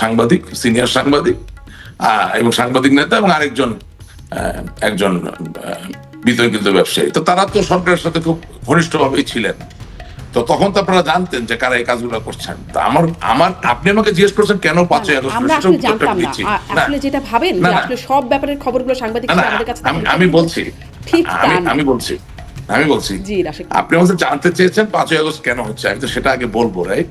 সাংবাদিক সিনিয়র সাংবাদিক এবং সাংবাদিক নেতা এবং আরেকজন একজন বিতর্কিত ব্যবসায়ী। তো তারা তো সরকারের সাথে খুব ঘনিষ্ঠভাবেই ছিলেন। তো তখন তো আপনারা জানতেন যে কারা এই কাজগুলো করছেন। তো আমার আমার আপনি আমাকে জিজ্ঞেস করছেন কেন পাঁচই আগস্ট আমরা আসলে জানতাম না। আসলে যেটা ভাবেন আসলে সব ব্যাপারের খবরগুলো সাংবাদিক আমাদের কাছে আমি বলছি। ঠিক আমি বলছি। আমি বলছি। আপনি আমাদের জানতে চেয়েছেন পাঁচই আগস্ট কেন হচ্ছে। আমি তো সেটা আগে বলব রাইট?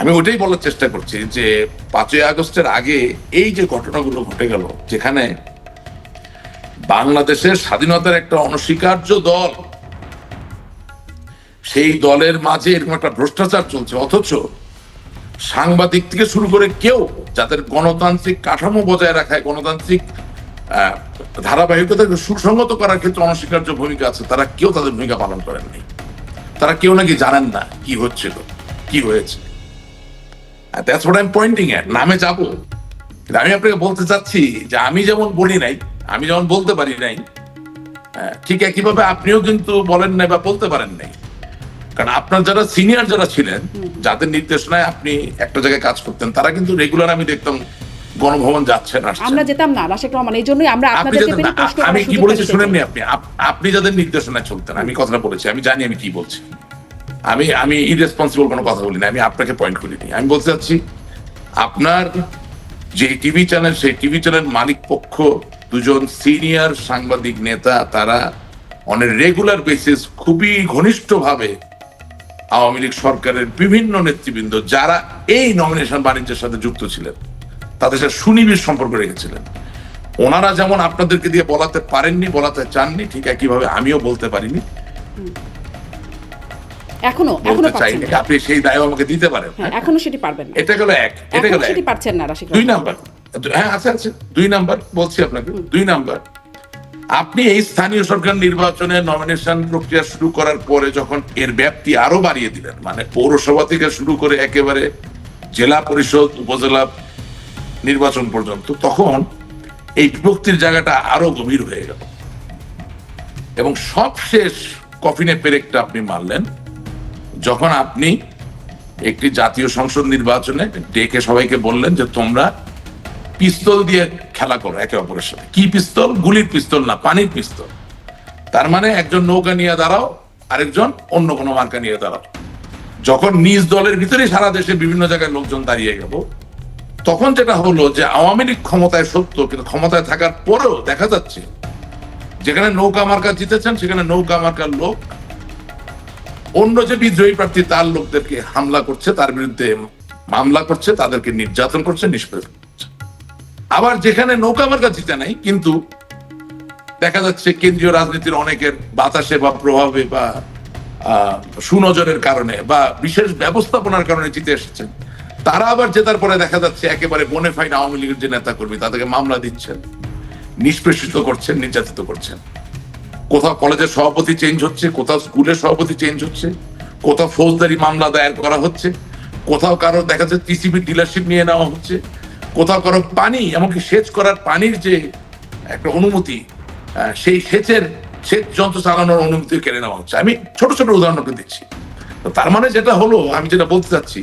আমি ওটাই বলার চেষ্টা করছি যে পাঁচই আগস্টের আগে এই যে ঘটনাগুলো ঘটে গেল, যেখানে বাংলাদেশের স্বাধীনতার একটা অনস্বীকার্য দল, সেই দলের মাঝে এরকম একটা ভ্রষ্টাচার চলছে, অথচ সাংবাদিক থেকে শুরু করে কেউ যাদের গণতান্ত্রিক কাঠামো বজায় রাখায়, গণতান্ত্রিক ধারাবাহিকতাকে সুসংগত করার ক্ষেত্রে অনস্বীকার্য ভূমিকা আছে, তারা কেউ তাদের ভূমিকা পালন করেননি। তারা কেউ নাকি জানেন না কি হচ্ছিল, কি হয়েছে। That's what I am pointing at নামে যাব। কিন্তু আমি আপনাকে বলতে চাচ্ছি যে আমি যেমন বলি নাই আমি যেমন বলতে পারি নাই ঠিক একইভাবে আপনিও কিন্তু বলেন নাই বা বলতে পারেন নাই। কারণ আপনার যারা সিনিয়র যারা ছিলেন যাদের নির্দেশনায় আপনি একটা জায়গায় কাজ করতেন তারা কিন্তু রেগুলার আমি দেখতাম গণভবন যাচ্ছেন আমরা যেতাম না রাশেক রহমান এই জন্যই আমরা আপনি আপনাদের আমি কি বলেছি শুনেননি আপনি? আপনি যাদের নির্দেশনায় চলতেন আমি কথাটা বলেছি আমি জানি আমি কি বলছি। আমি আমি ইরেসপন্সিবল কোনো কথা বলিনি, আমি আপনাকে পয়েন্ট করিনি আমি বলতে চাচ্ছি, আপনার যে টিভি চ্যানেল সেই টিভি চ্যানেল মালিক পক্ষ, দুজন সিনিয়র সাংবাদিক নেতা, তারা অনেক রেগুলার বেসিস খুবই ঘনিষ্ঠভাবে আওয়ামী লীগ সরকারের বিভিন্ন নেতৃবৃন্দ, যারা এই নমিনেশন বাণিজ্যের সাথে যুক্ত ছিলেন, তাদের সাথে সুনিবিড় সম্পর্ক রেখেছিলেন। ওনারা যেমন আপনাদেরকে দিয়ে বলাতে পারেননি, বলাতে চাননি, ঠিক একইভাবে আমিও বলতে পারিনি। এখনও এখনও পাচ্ছেন আপনি সেই আমাকে দিতে পারেন। হ্যাঁ এখনও সেটি পারবেন না। এটা গেল এক এটা গেল সেটি পারছেন না রাশেক দুই নাম্বার। হ্যাঁ আছে আছে। দুই নাম্বার বলছি আপনাকে। দুই নাম্বার। আপনি এই স্থানীয় সরকার নির্বাচনে নমিনেশন প্রক্রিয়া শুরু করার পরে যখন এর ব্যাপ্তি আরও বাড়িয়ে দিলেন মানে পৌরসভা থেকে শুরু করে একেবারে জেলা পরিষদ উপজেলা নির্বাচন পর্যন্ত তখন এই বিভক্তির জায়গাটা আরও গভীর হয়ে গেল। এবং সবশেষ কফিনে পেরেকটা আপনি মারলেন যখন আপনি একটি জাতীয় সংসদ নির্বাচনে ডেকে সবাইকে বললেন যে তোমরা পিস্তল দিয়ে খেলা করো একে অপরের সাথে। কি পিস্তল? গুলির পিস্তল না, পানির পিস্তল। তার মানে একজন নৌকা নিয়ে দাঁড়াও, আরেকজন অন্য কোনো মার্কা নিয়ে দাঁড়াও। যখন নিজ দলের ভিতরে সারা দেশে বিভিন্ন জায়গায় লোকজন দাঁড়িয়ে গেল, তখন যেটা হলো যে আওয়ামী লীগ ক্ষমতায় সত্য, কিন্তু ক্ষমতায় থাকার পরেও দেখা যাচ্ছে, যেখানে নৌকা মার্কা জিতেছেন, সেখানে নৌকা মার্কার লোক অন্য যে বিদ্রোহী প্রার্থী, তার লোকদেরকে হামলা করছে, তার বিরুদ্ধে মামলা করছে, তাদেরকে নির্যাতন করছে নিষ্পেষণ করছে। আবার যেখানে নৌকা মার্কা জিতে নাই, কিন্তু দেখা যাচ্ছে কেন্দ্রীয় রাজনীতির অনেকের বাতাসে বা প্রভাবে বা সুনজরের কারণে বা বিশেষ ব্যবস্থাপনার কারণে জিতে এসেছেন। তারা আবার জেতার পরে দেখা যাচ্ছে একেবারে বনেফাইড আওয়ামী লীগের যে নেতা কর্মী তাদেরকে মামলা দিচ্ছেন, নিষ্পেষিত করছেন, নির্যাতিত করছেন। কোথাও কলেজের সভাপতি চেঞ্জ হচ্ছে, কোথাও স্কুলের সভাপতি চেঞ্জ হচ্ছে, কোথাও ফৌজদারি মামলা দায়ের করা হচ্ছে, কোথাও কারও দেখা যাচ্ছে টিসিবি ডিলারশিপ নিয়ে নেওয়া হচ্ছে, কোথাও কারও পানি, এমনকি সেচ করার পানির যে একটা অনুমতি সেই সেচের, সেচ যন্ত্র চালানোর অনুমতি কেড়ে নেওয়া হচ্ছে। আমি ছোট ছোট উদাহরণ আপনাকে দিচ্ছি তার মানে যেটা হলো, আমি যেটা বলতে চাচ্ছি,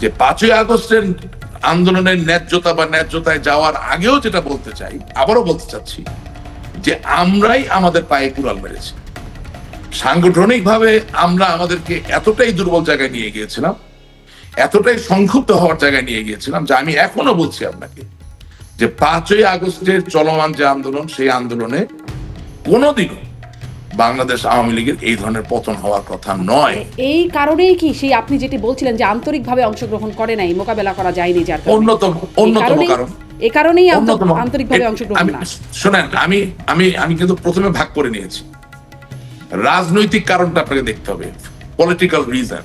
যে পাঁচই আগস্টের আন্দোলনের ন্যায্যতা বা ন্যায্যতায় যাওয়ার আগেও যেটা বলতে চাই, আবারও বলতে চাচ্ছি যে আমরাই আমাদের পায়ে কুড়াল মেরেছি। সাংগঠনিকভাবে আমরা আমাদেরকে এতটাই দুর্বল জায়গায় নিয়ে গিয়েছিলাম এতটাই সংক্ষুব্ধ হওয়ার জায়গায় নিয়ে গিয়েছিলাম যে আমি এখনও বলছি আপনাকে যে পাঁচই আগস্টের চলমান যে আন্দোলন সেই আন্দোলনে কোনোদিনও বাংলাদেশ আওয়ামী লীগের এই ধরনের পতন হওয়ার কথা নয়। এই কারণেই কি সেই আপনি যেটি বলছিলেন যে আন্তরিকভাবে অংশগ্রহণ করে নাই মোকাবেলা করা যায়নি যার অন্যতম অন্যতম কারণ এই কারণেই আন্তরিকভাবে অংশগ্রহণ শোনেন আমি আমি আমি কিন্তু প্রথমে ভাগ করে নিয়েছি। রাজনৈতিক কারণটা আপনাকে দেখতে হবে। পলিটিক্যাল রিজন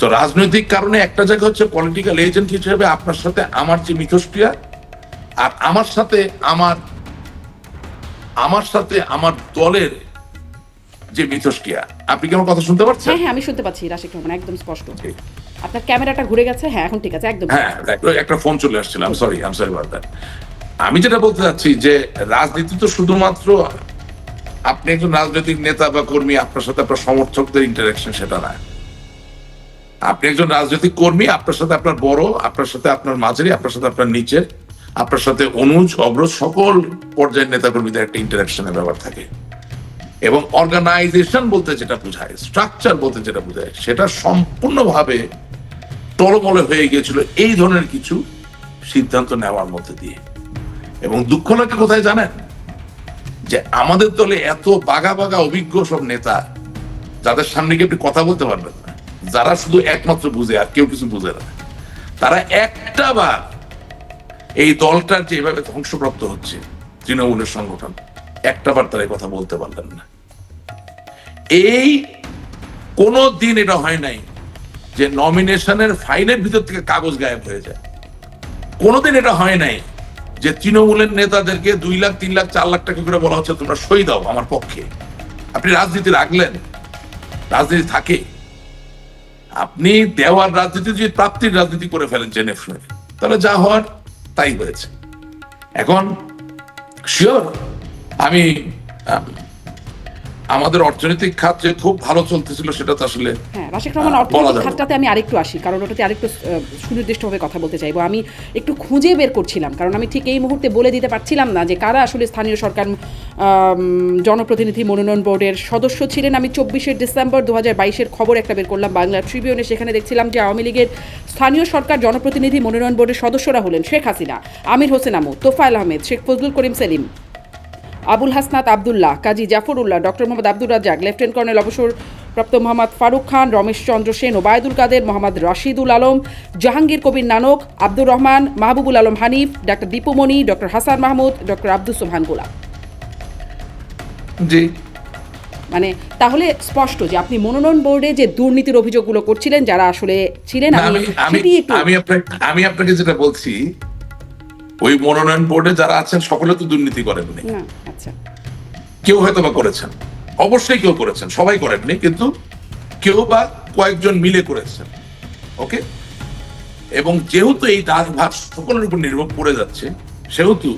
তো রাজনৈতিক কারণে একটা জায়গা হচ্ছে পলিটিক্যাল এজেন্ট হিসেবে আপনার সাথে আমার যে মিথস্ক্রিয়া আর আমার সাথে আমার আমার সাথে আমার দলের যে মিথস্ক্রিয়া। আপনি কি আমার কথা শুনতে পাচ্ছেন হ্যাঁ হ্যাঁ আমি শুনতে পাচ্ছি রাশিক রহমান একদম স্পষ্ট। আপনার ক্যামেরাটা ঘুরে গেছে? হ্যাঁ এখন ঠিক আছে, একদম হ্যাঁ একটা- ফোন চলে আসছিল আমি সরি আম সরি দ্যাট আমি যেটা বলতে চাচ্ছি যে, রাজনীতি তো শুধুমাত্র আপনি একজন রাজনৈতিক নেতা বা কর্মী, আপনার সাথে আপনার সমর্থকদের ইন্টারাকশন সেটা না। আপনি একজন রাজনৈতিক কর্মী, আপনার সাথে আপনার বড়, আপনার সাথে আপনার মাঝারি, আপনার সাথে আপনার নিচের, আপনার সাথে অনুজ অগ্রজ সকল পর্যায়ের নেতাকর্মীদের একটা ইন্টারাকশনের ব্যাপার থাকে। এবং অর্গানাইজেশন বলতে যেটা বোঝায় স্ট্রাকচার বলতে যেটা বোঝায়, সেটা সম্পূর্ণভাবে টলমলে হয়ে গিয়েছিল এই ধরনের কিছু সিদ্ধান্ত নেওয়ার মধ্যে দিয়ে। এবং দুঃখ লাগে কোথায় জানেন? যে আমাদের দলে এত বাগা বাগা অভিজ্ঞ সব নেতা, যাদের সামনে গিয়ে আপনি কথা বলতে পারবেন না, যারা শুধু একমাত্র বুঝে আর কেউ কিছু বুঝে না, তারা একটা বার এই দলটার যেভাবে ধ্বংসপ্রাপ্ত হচ্ছে, তৃণমূলের সংগঠন, একটা বার তারা কথা বলতে পারলেন না। এই কোনো দিন এটা হয় নাই যে নমিনেশনের ফাইলের ভিতর থেকে কাগজ গায়েব হয়ে যায়। কোনোদিন এটা হয় নাই যে তৃণমূলের নেতাদেরকে দুই লাখ, তিন লাখ, চার লাখ টাকা করে বলা হচ্ছে, তোমরা সই দাও আমার পক্ষে। আপনি রাজনীতি রাখলেন, রাজনীতি থাকে। আপনি দেওয়ার রাজনীতি যদি প্রাপ্তির রাজনীতি করে ফেলেন, জেনে শুনে তাহলে যা হওয়ার তাই হয়েছে। এখন শিওর আমি আমাদের অর্থনৈতিক খাত যে খুব ভালো চলতেছিল সেটা তো আসলে হ্যাঁ রাশিক রহমান অর্থনৈতিক খাতটাতে আমি আরেকটু আসি কারণ ওটাতে আরেকটু সুনির্দিষ্টভাবে কথা বলতে চাইব। আমি একটু খুঁজে বের করছিলাম কারণ আমি ঠিক এই মুহূর্তে বলে দিতে পারছিলাম না যে কারা আসলে স্থানীয় সরকার জনপ্রতিনিধি মনোনয়ন বোর্ডের সদস্য ছিলেন। আমি চব্বিশে ডিসেম্বর দু হাজার বাইশের খবর একটা বের করলাম বাংলা ট্রিবিউনে। সেখানে দেখছিলাম যে আওয়ামী লীগের স্থানীয় সরকার জনপ্রতিনিধি মনোনয়ন বোর্ডের সদস্যরা হলেন Sheikh Hasina Amir Hossain Amu Tofail Ahmed Sheikh Fazlul Karim Selim Abul Hasnat Abdullah Kazi Zafrullah doctor Mohammad Abdur Razzaque lieutenant colonel অবসরপ্রাপ্ত Mohammad Faruk Khan Ramesh Chandra Sen Obaidul Quader Mohammad Rashidul Alam Jahangir Kabir Nanak Abdur Rahman Mahbubul Alam Hanif doctor Dipu Moni doctor Hasan Mahmud doctor Abdul Sohan Golam. জি। মানে তাহলে স্পষ্ট যে আপনি মনোনয়ন বোর্ডে যে দুর্নীতির অভিযোগগুলো করছিলেন যারা আসলে ছিলেন আমি আপনাকে আমি আপনাকে যেটা বলছি ওই মনোনয়ন বোর্ডে যারা আছেন সকলে তো দুর্নীতি করেননি। না। আচ্ছা কেউ হয়তো বা করেছেন। অবশ্যই কেউ করেছেন সবাই করেননি কিন্তু কেউ বা কয়েকজন মিলে করেছেন ওকে? এবং যেহেতু এই দাসভার সকলের উপর নির্ভর করে যাচ্ছে সেহেতু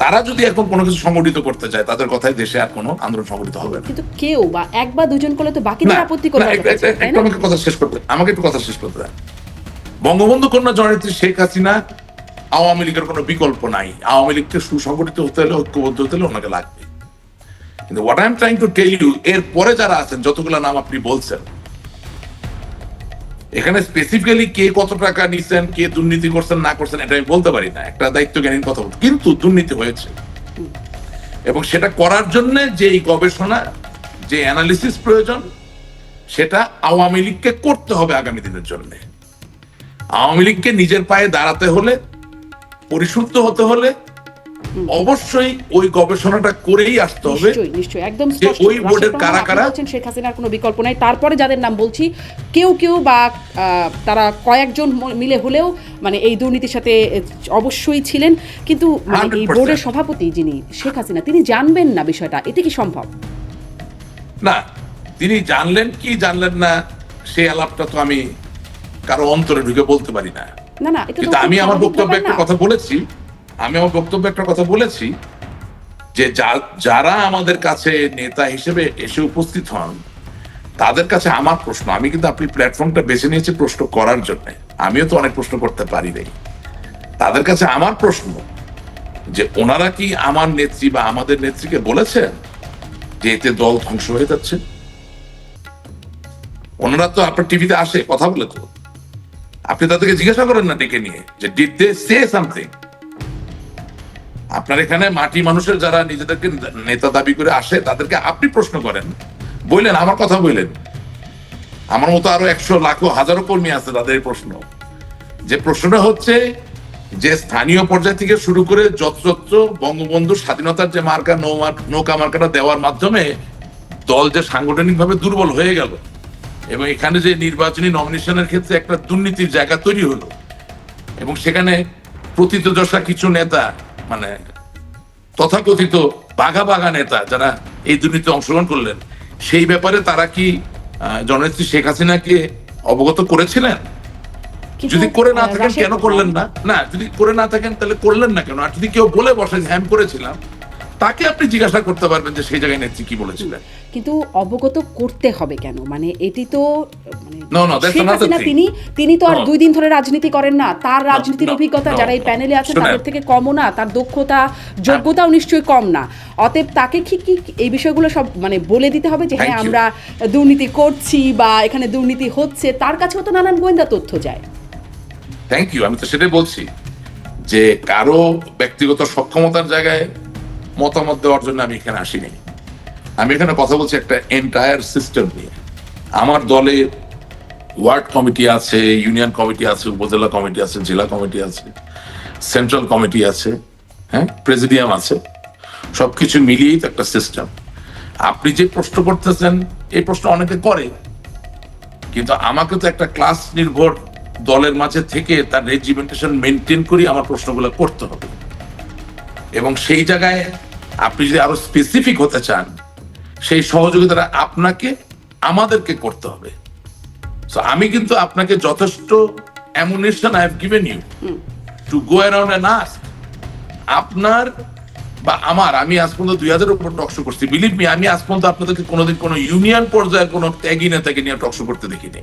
তারা যদি এখন কোনো কিছু সংগঠিত করতে চায় তাদের কথায় দেশে আর কোনো আন্দোলন সংগঠিত হবে না। কিন্তু কেউ বা এক বা দুজন করলে তো বাকিদের আপত্তি করবে একটু আমাকে কথা শেষ করতে আমাকে একটু কথা শেষ করতে দেন বঙ্গবন্ধু কন্যা জননেত্রী শেখ হাসিনা আওয়ামী লীগের কোনো বিকল্প নাই। আওয়ামী লীগকে সুসংগঠিত হতে হলে, ঐক্যবদ্ধ হতে হলে ওনাকে লাগবে। কিন্তু what I am trying to tell you এর পরে যারা আছেন, যতগুলো নাম আপনি বলছেন, এখানে স্পেসিফিক্যালি কে কত টাকা নিছেন, কে দুর্নীতি করছেন, না করছেন, এটা আমি বলতে পারি না। একটা দায়িত্ব জ্ঞানীর কথা বলতে কিন্তু দুর্নীতি হয়েছে। এবং সেটা করার জন্য যে গবেষণা, যে অ্যানালিসিস প্রয়োজন, সেটা আওয়ামী লীগকে করতে হবে আগামী দিনের জন্য। আওয়ামী লীগকে নিজের পায়ে দাঁড়াতে হলে পরিশুদ্ধ হতে হলে অবশ্যই ওই গবেষণাটা করেই আসতে হবে নিশ্চয়ই নিশ্চয়ই একদম ওই বোর্ডের কারা কারা- বলছেন শেখ হাসিনার কোনো বিকল্প নাই। তারপরে যাদের নাম বলছি কেউ কেউ বা তারা কয়েকজন মিলে হলেও মানে এই দুর্নীতির সাথে অবশ্যই ছিলেন। কিন্তু মানে এই বোর্ডের সভাপতি যিনি শেখ হাসিনা তিনি জানবেন না বিষয়টা। এটা কি সম্ভব? না তিনি জানলেন কি জানলেন না সেই আলাপটা তো আমি কারও অন্তরে ঢুকে বলতে পারি না। না না এটা কিন্তু আমি আমার বক্তব্যে একটা কথা বলেছি আমি আমার বক্তব্যে একটা কথা বলেছি যে যারা আমাদের কাছে নেতা হিসেবে এসে উপস্থিত হন তাদের কাছে আমার প্রশ্ন আমি কিন্তু আপনি প্ল্যাটফর্মটা বেছে নিয়েছি প্রশ্ন করার জন্য আমিও তো অনেক প্রশ্ন করতে পারি নাই। তাদের কাছে আমার প্রশ্ন যে ওনারা কি আমার নেত্রী বা আমাদের নেত্রীকে বলেছেন যে এতে দল ধ্বংস হয়ে যাচ্ছে? ওনারা তো আপনার টিভিতে আসে কথা বলে তো। আপনি তাদেরকে জিজ্ঞাসা করেন না ডেকে নিয়ে, যে ডিড দে সে সামথিং আপনার এখানে মাটি মানুষের যারা নিজেদেরকে নেতা দাবি করে আসে, তাদেরকে আপনি প্রশ্ন করেন। বললেন, আমার কথা বললেন। আমার মতো আরও একশো লাখো হাজারো কর্মী আছে তাদের প্রশ্ন। যে প্রশ্নটা হচ্ছে যে স্থানীয় পর্যায় থেকে শুরু করে যত্রত্র বঙ্গবন্ধু স্বাধীনতার যে মার্কা নৌকা মার্কাটা দেওয়ার মাধ্যমে দল যে সাংগঠনিকভাবে দুর্বল হয়ে গেল এবং এখানে যে নির্বাচনী নমিনেশনের ক্ষেত্রে একটা দুর্নীতির জায়গা তৈরি হলো এবং সেখানে প্রতীতযশা কিছু নেতা মানে তথাকথিত বাঘা বাঘা নেতা যারা এই দুর্নীতি অংশগ্রহণ করলেন সেই ব্যাপারে তারা কি জননেত্রী শেখ হাসিনাকে অবগত করেছিলেন? যদি করে না থাকেন কেন করলেন না? না যদি করে না থাকেন তাহলে করলেন না কেন? আর যদি কেউ বলে বসে যে হ্যাঁ আমি করেছিলাম। তাকে আপনি জিজ্ঞাসা করতে পারবেন যে সেই জায়গায় নেত্রী কি বলেছিলেন। কিন্তু অবগত করতে হবে কেন? মানে এটি তো মানে. তিনি তিনি তো আর দুই দিন ধরে রাজনীতি করেন না। তার রাজনীতির অভিজ্ঞতা যারা এই প্যানেলে আছে তাদের থেকে কমও না তার দক্ষতা যোগ্যতাও নিশ্চয়ই কম না। অতএব তাকে কি কি এই বিষয়গুলো সব মানে বলে দিতে হবে যে হ্যাঁ আমরা দুর্নীতি করছি বা এখানে দুর্নীতি হচ্ছে তার কাছেও তো নানান গোয়েন্দা তথ্য যায়। থ্যাংক ইউ আমি তো সেটাই বলছি যে কারও ব্যক্তিগত সক্ষমতার জায়গায় মতামত দেওয়ার জন্য আমি এখানে আসিনি। আমি এখানে কথা বলছি একটা এন্টায়ার সিস্টেম নিয়ে। আমার দলে ওয়ার্ড কমিটি আছে, ইউনিয়ন কমিটি আছে, উপজেলা কমিটি আছে, জেলা কমিটি আছে, সেন্ট্রাল কমিটি আছে হ্যাঁ প্রেসিডিয়াম আছে। সবকিছু মিলিয়েই তো একটা সিস্টেম আপনি যে প্রশ্ন করতেছেন, এই প্রশ্ন অনেকে করে। কিন্তু আমাকে তো একটা ক্লাস নির্ভর দলের মাঝে থেকে তার রেজিমেন্টেশন মেনটেন করি আমার প্রশ্নগুলো করতে হবে। এবং সেই জায়গায় আপনি যদি আরও স্পেসিফিক হতে চান সেই সহযোগিতাটা আপনাকে আমাদেরকে করতে হবে। আমি কিন্তু আপনাকে যথেষ্ট ammunition I have given you to go around and ask আপনার বা আমার আমি আজ পর্যন্ত দুই হাজারের উপর টকশো করছি। বিলিভ মি আমি আজ পর্যন্ত আপনাদেরকে কোনোদিন কোনো ইউনিয়ন পর্যায়ের কোনো ত্যাগী নেতাকে নিয়ে টকশো করতে দেখিনি।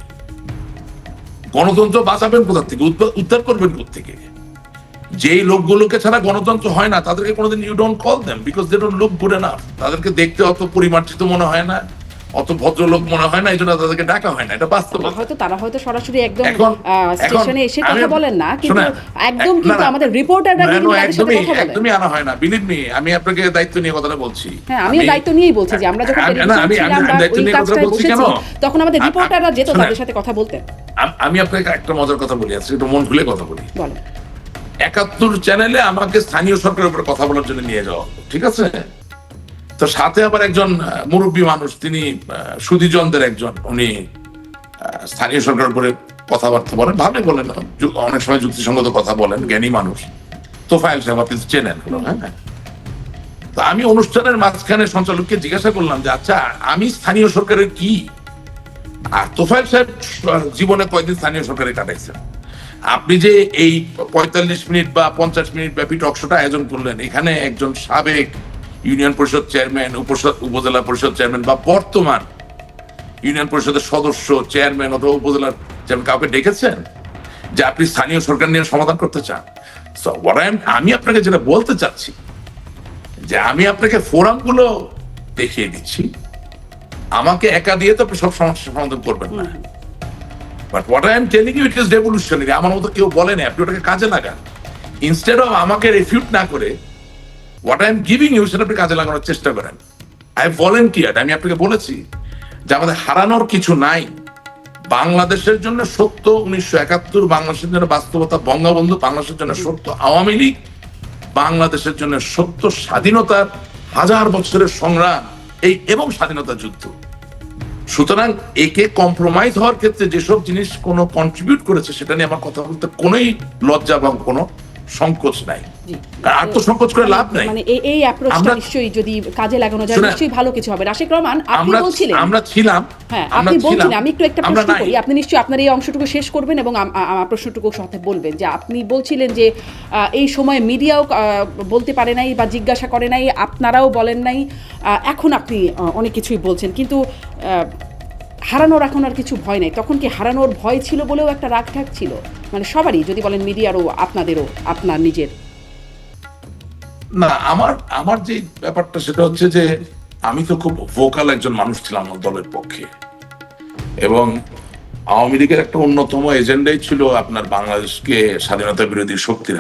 গণতন্ত্র বাঁচাবেন কোথা থেকে? উদ্ধার করবেন কোথা থেকে? যেই লোকগুলোকে ছাড়া গণতন্ত্র হয় না তাদেরকে কোনোদিন you don't call them because they don't look good enough তাদেরকে দেখতে অত পরিমার্জিত মনে হয় না অত ভদ্রলোক মনে হয় না এই জন্য তাদেরকে ডাকা হয় না এটা বাস্তব। হয়তো তারা হয়তো সরাসরি একদম স্টেশনে এসে আমি- কথা বলেন না কিন্তু একদম কিন্তু। আমাদের রিপোর্টাররা কিন্তু তাদের সাথে কথা বলে একদমই আনা হয় না বিলিভ মি আমি আপনাকে দায়িত্ব নিয়ে কথাটা বলছি। হ্যাঁ আমিও আমি- দায়িত্ব নিয়েই বলছি যে আমরা যখন আমি- দায়িত্ব নিয়ে কাজটায় বলছি কেন? তখন আমাদের রিপোর্টাররা যেত তাদের সাথে কথা বলতে আমি আপনাকে একটা মজার কথা বলি আজকে একটু মন খুলে কথা বলি। বলো একাত্তর চ্যানেলে আমাকে স্থানীয় সরকারের উপরে কথা বলার জন্য নিয়ে যাওয়া। ঠিক আছে? তো সাথে আবার একজন মুরব্বী মানুষ, তিনি সুধীজনদের একজন। উনি স্থানীয় সরকারের উপরে কথাবার্তা বলেন। ভালোই বলেন অনেক সময় যুক্তিসঙ্গত কথা বলেন, জ্ঞানী মানুষ। তোফাইল সাহেব, আপনি চেনেন হ্যাঁ? তো আমি অনুষ্ঠানের মাঝখানে সঞ্চালককে জিজ্ঞাসা করলাম যে আচ্ছা আমি স্থানীয় সরকারের কি? আর তোফাইল সাহেব জীবনে কয়দিন স্থানীয় সরকারে কাটাইছেন? আপনি যে এই পঁয়তাল্লিশ মিনিট বা পঞ্চাশ মিনিট ব্যাপী টকশোটা আয়োজন করলেন, এখানে একজন সাবেক ইউনিয়ন পরিষদ চেয়ারম্যান উপজেলা পরিষদ চেয়ারম্যান বা বর্তমান ইউনিয়ন পরিষদের সদস্য, চেয়ারম্যান অথবা উপজেলার চেয়ারম্যান কাউকে ডেকেছেন? যে আপনি স্থানীয় সরকার নিয়ে সমাধান করতে চান। আমি আপনাকে যেটা বলতে চাচ্ছি, যে আমি আপনাকে ফোরামগুলো দেখিয়ে দিচ্ছি। আমাকে একা দিয়ে তো সব সমস্যা সমাধান করবেন না। But what I am telling you it is revolutionary আমার মতো কেউ বলেনি আপনি ওটাকে কাজে লাগান। ইনস্টেড অফ আমাকে রিফিউট না করে what I am giving you সেটা আপনি কাজে লাগানোর চেষ্টা করেন। আই ভলেন্টিয়ার আমি আপনাকে বলেছি যে আমাদের হারানোর কিছু নাই। বাংলাদেশের জন্য সত্য উনিশশো একাত্তর বাংলাদেশের জন্য বাস্তবতা বঙ্গবন্ধু বাংলাদেশের জন্য সত্য আওয়ামী লীগ বাংলাদেশের জন্য সত্য স্বাধীনতার হাজার বছরের সংগ্রাম এই এবং স্বাধীনতা যুদ্ধ। সুতরাং একে কম্প্রোমাইজ হওয়ার ক্ষেত্রে যেসব জিনিস কোনো কন্ট্রিবিউট করেছে, সেটা নিয়ে আমার কথা বলতে কোনোই লজ্জা বা কোনো সংকোচ নাই। আত্মসংকোচ করে লাভ নাই। মানে এই অ্যাপ্রোচটা নিশ্চয়ই যদি কাজে লাগানো যায় নিশ্চয়ই ভালো কিছু হবে। রহমান আপনি বলছিলেন আমরা ছিলাম হ্যাঁ আপনি বলছিলেন আমি একটু একটা প্রশ্ন করি। আপনি নিশ্চয়ই আপনার এই অংশটুকু শেষ করবেন এবং আমার প্রশ্নটুকু সাথে বলবেন যে আপনি বলছিলেন যে এই সময় মিডিয়াও বলতে পারে নাই বা জিজ্ঞাসা করে নাই আপনারাও বলেন নাই। আহ, এখন আপনি অনেক কিছুই বলছেন। কিন্তু আহ, হারানোর এখন আর কিছু ভয় নেই। তখন কি হারানোর ভয় ছিল বলেও একটা রাগ ঠাক ছিল? মানে সবারই, যদি বলেন মিডিয়ারও, আপনাদেরও, আপনার নিজের। না, আমার আমার যে ব্যাপারটা সেটা হচ্ছে যে আমি তো খুব ভোকাল একজন মানুষ ছিলাম আমার দলের পক্ষে। এবং আওয়ামী লীগের একটা অন্যতম এজেন্ডাই ছিল আপনার বাংলাদেশকে স্বাধীনতা বিরোধী শক্তির হাত